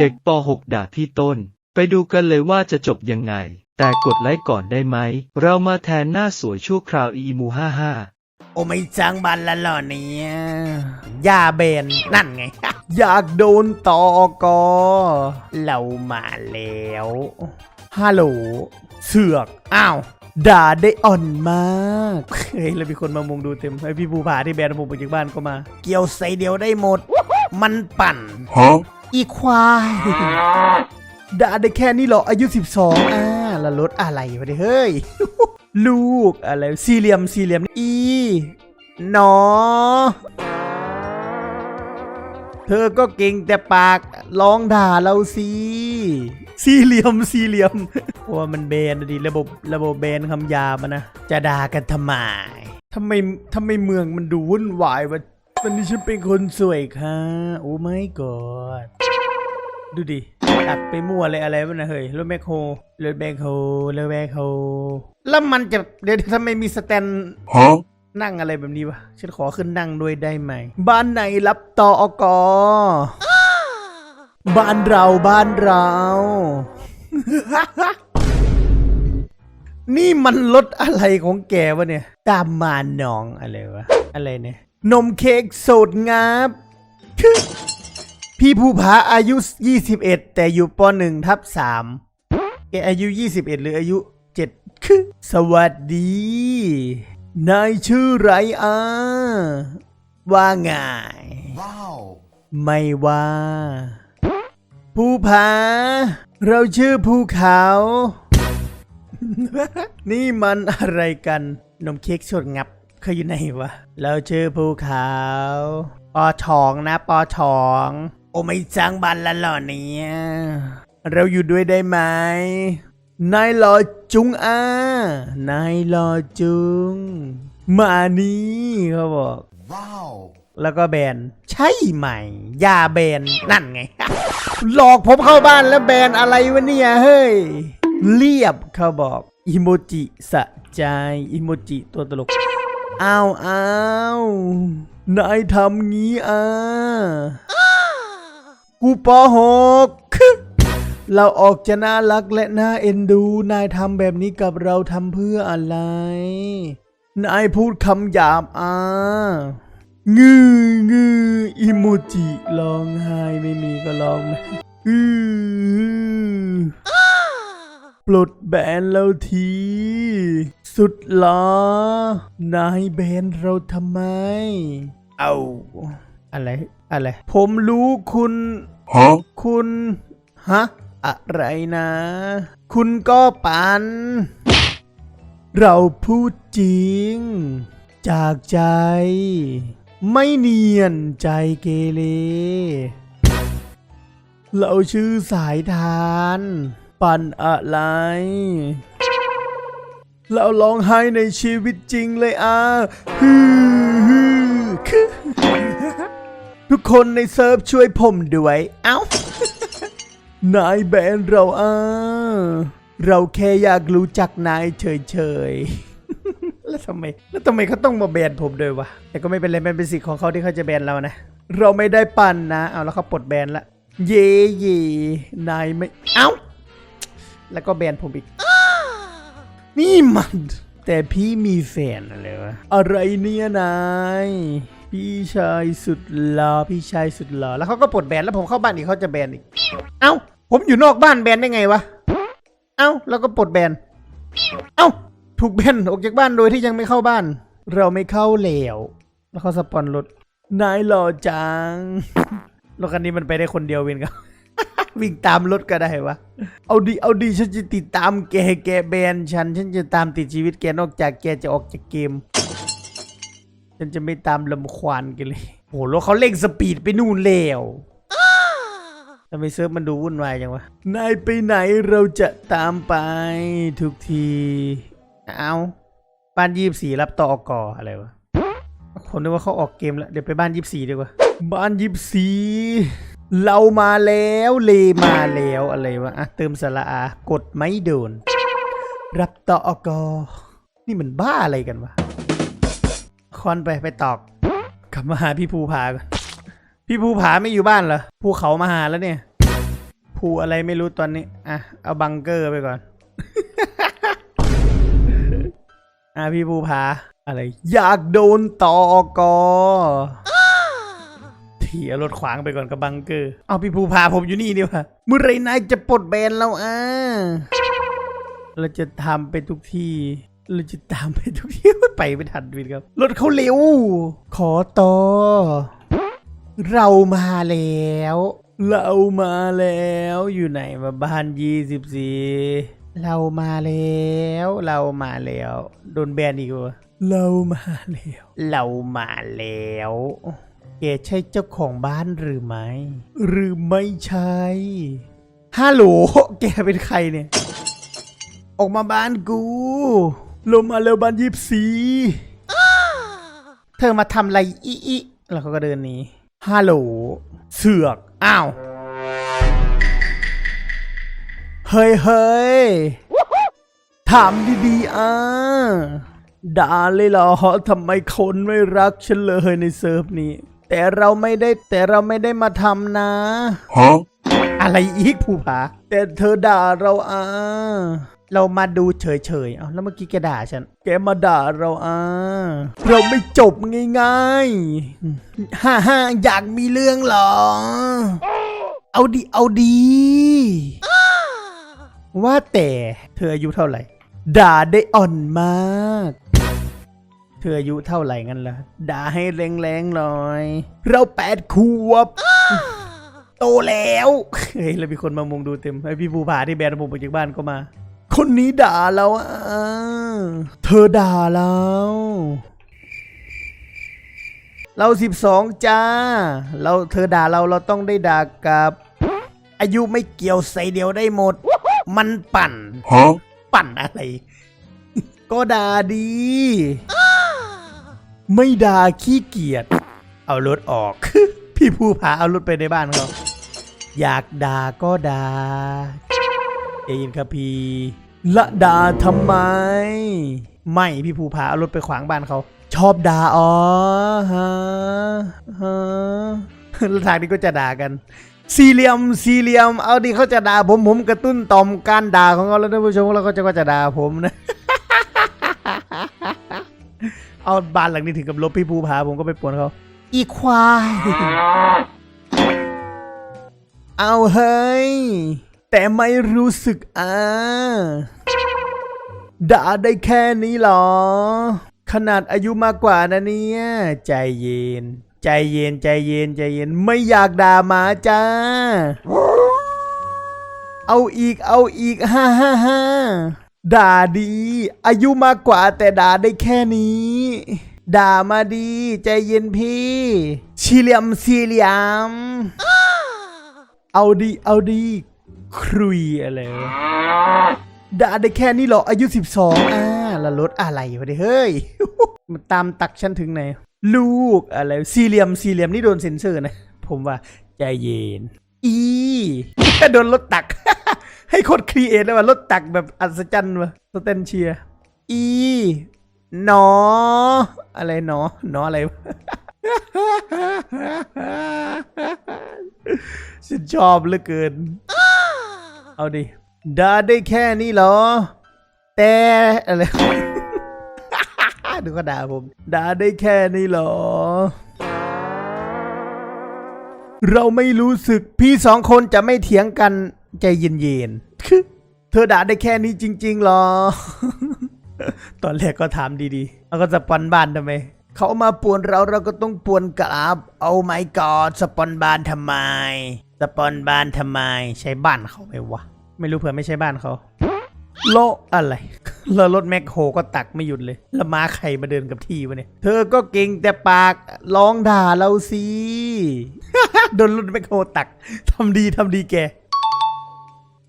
เด็กป .6 ด่าพี่ต้น ไปดูกันเลยว่าจะจบยังไง แต่กดไลค์ก่อนได้ไหม เรามาแทนหน้าสวยชั่วคราวอีมูห้าห้าโอ้ไม่จังบันละเหรอเนี่ยยาเบนนั่นไง อยากโดนตอกอเรามาแล้วฮัลโหลเสือก อ้าว ด่าได้อ่อนมากเฮ้ยแล้วมีคนมามุงดูเต็มไอพี่ภูผาที่แบนผมไปจากบ้านก็มา เกี่ยวใส่เดียวได้หมด มันปั่น Huh? อีควายด่าได้แค่นี้เหรออายุ 12อ่าแล้วลดอะไรวะเนี่ยเฮ้ย ลูกอะไรสี่เหลี่ยมสี่เหลี่ยมอีหนอ เธอก็เก่งแต่ปากลองด่าเราสิสี่เหลี่ยมสี่เหลี่ยมเพราะว่ามันเบนอะดิระบบระบบเบนคำหยาบอะนะจะด่ากันทำไมทำไมทำไมเมืองมันดูวุ่นวายวะ วันนี้ฉันเป็นคนสวยค่ะ โอ้ไม่กอด ดูดิตัดไปมั่วเลยอะไรวะนะเฮ้ยรถแมคโครรถแมคโครรถแมคโครแล้วมันจะเดี๋ยวทำไมมีสแตน Huh? นั่งอะไรแบบนี้วะ ฉันขอขึ้นนั่งด้วยได้ไหม บ้านไหนรับต่ออกอบ้านเราบ้านเรา นี่มันรถอะไรของแกวะเนี่ย ตามมาน้องอะไรวะ อะไรเนี่ย นมเค้กสดงับพี่ภูผาอายุ 21 แต่อยู่ป .1 ทับ3แกอายุ 21 หรืออายุ 7 คือ สวัสดี นายชื่อไรอะว่าไง Wow. ไม่ว่า ภูผา เราชื่อภูเขา นี่มันอะไรกัน นมเค้กสดงับเคยอยู่ไหนวะเราชื่อภูเขาปอทองนะปอทอง โอ้ไม่จ้างบันละเหรอเนี่ยเราอยู่ด้วยได้ไหมนายรอจุงอ่านายรอจุง มานี่เขาบอก Wow. แล้วก็แบนใช่ไหมยาแบนนั่นไง หลอกผมเข้าบ้านแล้วแบนอะไรวะเนี่ยเฮ้ย เรียบเขาบอก อิโมจิสะใจ อิโมจิตัวตลก อ้าวอ้าวนายทำงี้อะกูปอหกเราออกจะน่ารักและน่าเอ็นดู นายทำแบบนี้กับเราทำเพื่ออะไร นายพูดคำหยาบอะงืองืออิโมจิร้องไห้ไม่มีก็ร้องไม่อือ ปลดแบนเราที สุดหลอนายแบนเราทำไม เอาอะไร อะไร ผมรู้คุณ Huh? คุณฮะอะไรนะ คุณก็ปัน เราพูดจริง จากใจ ไม่เนียนใจเกเรเราชื่อสายทาน ปันอะไร เราร้องไห้ในชีวิตจริงเลยอะฮือฮือคือทุกคนในเซิร์ฟช่วยผมด้วย เอ้านายแบนเราอะเราแค่อยากรู้จักนายเฉยๆ แล้วทำไม แล้วทำไมเขาต้องมาแบนผมด้วยวะ แต่ก็ไม่เป็นไรมันเป็นสิทธิ์ของเขาที่เขาจะแบนเรานะ เราไม่ได้ปั่นนะ เอาแล้วเขาปลดแบนละ เย่เย่นายไม่ เอ้า แล้วก็แบนผมอีก นี่มัน แต่พี่มีแฟนอะไรวะ อะไรเนี่ยนาย พี่ชายสุดหล่อพี่ชายสุดหล่อแล้วเขาก็ปลดแบนแล้วผมเข้าบ้านอีกเขาจะแบนอีก เอ้า ผมอยู่นอกบ้านแบนได้ไงวะ เอ้า แล้วก็ปลดแบน เอ้า ถูกแบนออกจากบ้านโดยที่ยังไม่เข้าบ้าน เราไม่เข้าแล้วแล้วเขาสปอนรถนายหล่อจังรถคันนี้มันไปได้คนเดียววินครับ วิ่งตามรถก็ได้วะ เอาดีเอาดีฉันจะติดตามแกแกแบนฉัน ฉันจะตามติดชีวิตแกนอกจากแกจะออกจากเกม ฉันจะไม่ตามลำควานแกันเลยโหรถเขาเร่งสปีดไปนู่นแล้วทำไมเซิร์ฟมันดูวุ่นวายจังวะ นายไปไหนเราจะตามไปทุกที เอาบ้านยี่สี่รับต่ออกออะไรวะผมนึกว่าเขาออกเกมแล้ว เดี๋ยวไปบ้านยี่สี่ดีกว่า บ้านยี่สี่ เรามาแล้วเลมาแล้วอะไรวะอะเติมสระอากดไม่โดน รับต่อกอนี่มันบ้าอะไรกันวะคอนไปไปตอก กลับมาหาพี่ภูผาก่อนพี่ภูผาไม่อยู่บ้านเหรอภูเขามาหาแล้วเนี่ยภูอะไรไม่รู้ตอนนี้อะเอาบังเกอร์ไปก่อนอะพี่ภูผาอะไร อยากโดนต่อกอ ถีเอารถขวางไปก่อนกับบังเกอร์ เอาพี่ภูผาผมอยู่นี่ดีกว่าเมื่อไรนายจะปลดแบนเราอะเราจะทำไปทุกที่เราจะตามไปทุกที่ไปไม่ทันวินครับ รถเขาเร็ว ขอต่อเรามาแล้ว เรามาแล้ว อยู่ไหนมาบ้านยี่สิบสี่เรามาแล้ว เรามาแล้ว โดนแบนอีกวะเรามาแล้ว เรามาแล้ว แกใช่เจ้าของบ้านหรือไม่ หรือไม่ใช่ฮัลโหลแกเป็นใครเนี่ย ออกมาบ้านกูลงมาเร็วบ้านยิบสีเธอมาทำอะไรอีอีแล้วเขาก็เดินหนีฮัลโหล เสือก อ้าว เฮ้ยเฮ้ยถามดีๆอะด่าเลยเหรอทำไมคนไม่รักฉันเลยในเซิร์ฟนี้ แต่เราไม่ได้แต่เราไม่ได้มาทำนะ Huh? อะไรอีกผู้ผา แต่เธอด่าเราอะเรามาดูเฉยๆ เอาแล้วเมื่อกี้แกด่าฉัน แกมาด่าเราอะเราไม่จบง่ายๆ ฮ่าฮ่าอยากมีเรื่องเหรอ เอาดีเอาดี ว่าแต่เธออายุเท่าไหร่ ด่าได้อ่อนมากเธออายุเท่าไหร่งั้นล่ะด่าให้แรงๆหน่อย เราแปดขวบ โตแล้ว เฮ้ยแล้วมีคนมามุงดูเต็มไอพี่ภูผาที่แบนผมไปจากบ้านก็มา คนนี้ด่าเราอะเธอด่าเราเราสิบสองจ้า เราเธอด่าเราเราต้องได้ด่ากลับ อายุไม่เกี่ยวใส่เดียวได้หมด มันปั่น Huh? ปั่นอะไร ก็ด่าดี ไม่ด่าขี้เกียจเอารถออก พี่ภูผาเอารถไปในบ้านเขาอยากด่าก็ด่าเอ็นครับพี่ละด่าทำไม ไม่พี่ภูผาเอารถไปขวางบ้านเขา ชอบด่าอ๋อฮะฮะทางนี้ก็จะด่ากัน สี่เหลี่ยมสี่เหลี่ยม เอาดิเขาจะด่าผมผมกระตุ้นต่อมการด่าของเขาแล้วท่านผู้ชมแล้วก็จะก็จะด่าผมนะ เอาบ้านหลังนี้ถึงกับลบพี่ภูผาผมก็ไปป่วนเขาอีควาย เอาเฮ้ย แต่ไม่รู้สึกอ่าด่าได้แค่นี้เหรอ ขนาดอายุมากกว่านะเนี่ย ใจเย็น ใจเย็นใจเย็นใจเย็นไม่อยากด่าหมาจ้า เอาอีกเอาอีกฮ่าฮ่าฮ่า ด่าดี อายุมากกว่าแต่ด่าได้แค่นี้ ด่ามาดี ใจเย็นพี่ชีเหลียมสี่เหลี่ยม เอาดีเอาดีครุยอะไรวะด่าได้แค่นี้เหรอ อายุ 12อ่าแล้วลดอะไรวะเนี่ยเฮ้ย มันตามตักฉันถึงไหน ลูกอะไร สี่เหลี่ยมสี่เหลี่ยมนี่โดนเซ็นเซอร์นะ ผมว่าใจเย็น อีโดนรถตัก ให้คตรครีเอทเลยว่ะรถตักแบบอัศจรรย์ว่ะสเตนเชีย อีหนอ อะไรหนอหนออะไรฉันชอบเหลือเกิน เอาดิดาได้แค่นี้เหรอ แต่อะไรดูก็ด่าผมด่าได้แค่นี้เหรอ เราไม่รู้สึกพี่สองคนจะไม่เถียงกัน ใจเย็นๆเธอด่าได้แค่นี้จริงๆเหรอ ตอนแรกก็ถามดีๆแล้วก็สปอนบ้านทำไม เขามาป่วนเราเราก็ต้องป่วนกลับ เอาไม้กอดสปอนบ้านทำไม สปอนบ้านทำไม ใช้บ้านเขาไหมวะ ไม่รู้เผื่อไม่ใช่บ้านเขา โลอะไรแล้วรถแมคโครก็ตักไม่หยุดเลย แล้วมาใครมาเดินกับที่วะเนี่ย เธอก็เก่งแต่ปากร้องด่าเราสิ โดนรถแมคโครตักทำดีทำดีแก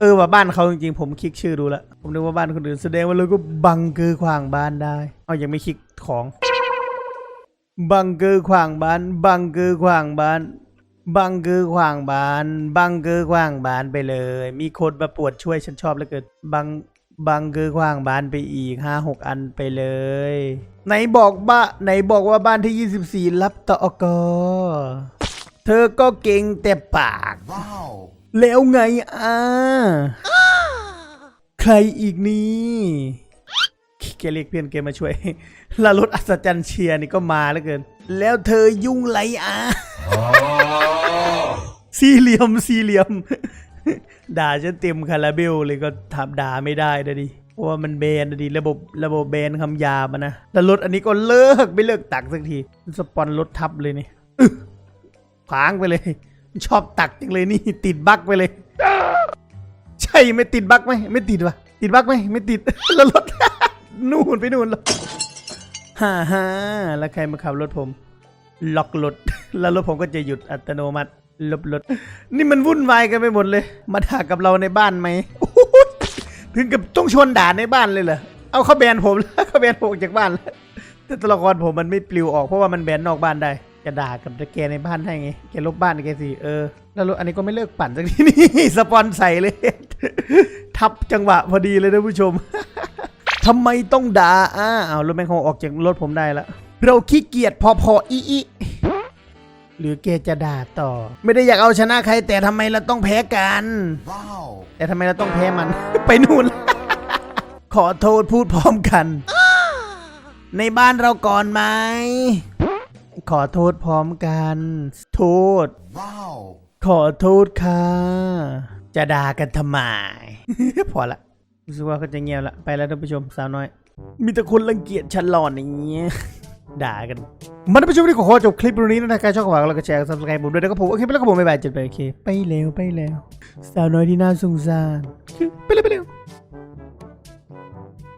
เออว่าบ้านเขาจริงๆผมคลิกชื่อดูแล้วผมนึกว่าบ้านคนอื่นแสดงว่าเราก็บังเกอร์ขวางบ้านได้ เอายังไม่คลิกของ บังเกอร์ขวางบ้าน บังเกอร์ขวางบ้าน บังเกอร์ขวางบ้าน บังเกอร์ขวางบ้านไปเลย มีคนมาปวดช่วยฉันชอบเหลือเกินบังบังเกอร์ขวางบ้านไปอีกห้าหกอันไปเลยไหนบอกบ้าไหนบอกว่าบ้านที่24รับต่อกอเธอก็เก่งแต่ปาก Wow. แล้วไงอะใครอีกนี่แกเรียกเพื่อนแกมาช่วยลารถอัศจรรย์เชียร์นี่ก็มาแล้วเกิน แล้วเธอยุ่งไรอะสี่เหลี่ยมสี่เหลี่ยม ด่าฉันเต็มคาราเบลเลยก็ทำด่าไม่ได้นะดิเพราะว่ามันแบนนะดิระบบระบบแบนคำหยาบอะนะแล้วรถอันนี้ก็เลิกไม่เลิกตักสักที สปอนรถทับเลยนี่อึ๊ะค้างไปเลย ชอบตักจังเลยนี่ ติดบั๊กไปเลย ใช่ไม่ติดบั๊กไหมไม่ติดวะติดบั๊กไหมไม่ติดแล้วรถนู่นไปนู่นแล้วฮ่าฮ่าแล้วใครมาขับรถผม ล็อกรถแล้วรถผมก็จะหยุดอัตโนมัติลบรถนี่มันวุ่นวายกันไปหมดเลย มาด่ากับเราในบ้านไหมถึงกับต้องชวนด่าในบ้านเลยเหรอเอาเขาแบนผมแล้วเขาแบนผมจากบ้านแล้วแต่ตัวละครผมมันไม่ปลิวออกเพราะว่ามันแบนนอกบ้านได้ จะด่ากับแกในบ้านให้ไงแกลบบ้านแกสิเออแล้วรถอันนี้ก็ไม่เลิกปั่นสักทีนี่ สปอนใส่เลย ทับจังหวะพอดีเลยนะผู้ชม ทำไมต้องด่าอ้าเอารถแมคโครออกจากรถผมได้แล้วเราขี้เกียจพอพออีอีหรือแกจะด่าต่อ ไม่ได้อยากเอาชนะใคร แต่ทำไมเราต้องแพ้กัน Wow. แต่ทำไมเราต้องแพ้มัน ไปนู่น ขอโทษพูดพร้อมกัน ในบ้านเราก่อนไหม ขอโทษพร้อมกัน โทษ Wow. ขอโทษค่ะ จะด่ากันทำไม พอละรู้สึกว่าเขาจะเงียบละ ไปแล้วท่านผู้ชมสาวน้อย มีแต่คนรังเกียจฉันหลอนอย่างเงี้ย ด่ากันมาท่านผู้ชมที่ขอขอจบคลิปตรงนี้นะถ้าใครชอบก็ฝากกดไลค์กดแชร์กดซับสไครต์ผมด้วยนะครับผมโอเคไปแล้วครับผมบ๊ายบายจุดไปโอเค ไปแล้วไปแล้ว สาวน้อยที่น่าสงสารไปเลยไปเลย